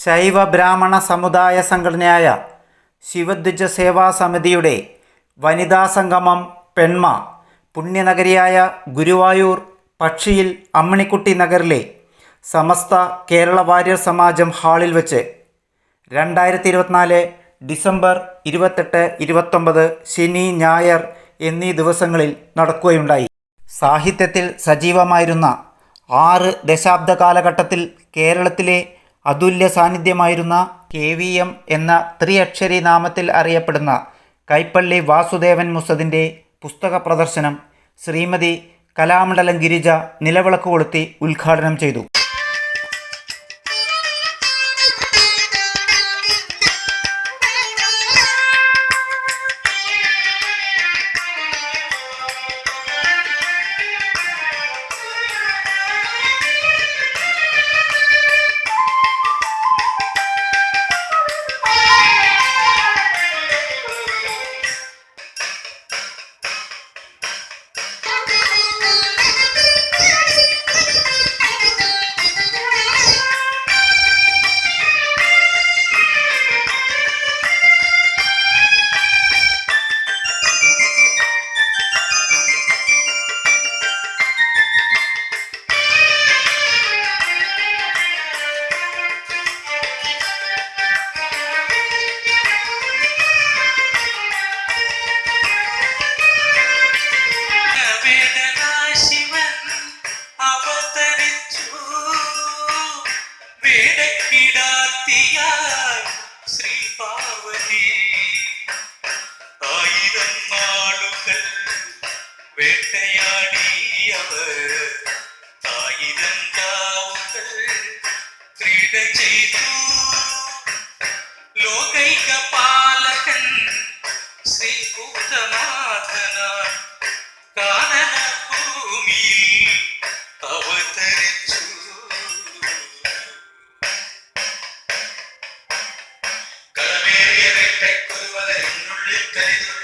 ശൈവ ബ്രാഹ്മണ സമുദായ സംഘടനയായ ശിവദ്വിജ സേവാ സമിതിയുടെ വനിതാ സംഗമം പെൺമ പുണ്യനഗരിയായ ഗുരുവായൂർ പക്ഷിയിൽ അമ്മിണിക്കുട്ടി നഗറിലെ സമസ്ത കേരള വാര്യർ സമാജം ഹാളിൽ വെച്ച് രണ്ടായിരത്തി ഇരുപത്തിനാല് ഡിസംബർ ഇരുപത്തെട്ട് ഇരുപത്തൊമ്പത് ശനി ഞായർ എന്നീ ദിവസങ്ങളിൽ നടക്കുകയുണ്ടായി. സാഹിത്യത്തിൽ സജീവമായിരുന്ന ആറ് ദശാബ്ദ കാലഘട്ടത്തിൽ കേരളത്തിലെ അതുല്യ സാന്നിധ്യമായിരുന്ന കെ വി എം എന്ന ത്രിയക്ഷരി നാമത്തിൽ അറിയപ്പെടുന്ന കൈപ്പള്ളി വാസുദേവൻ മുസദിന്റെ പുസ്തക പ്രദർശനം ശ്രീമതി കലാമണ്ഡലം ഗിരിജ നിലവിളക്ക് കൊളുത്തി ഉദ്ഘാടനം ചെയ്തു. piano. Amém.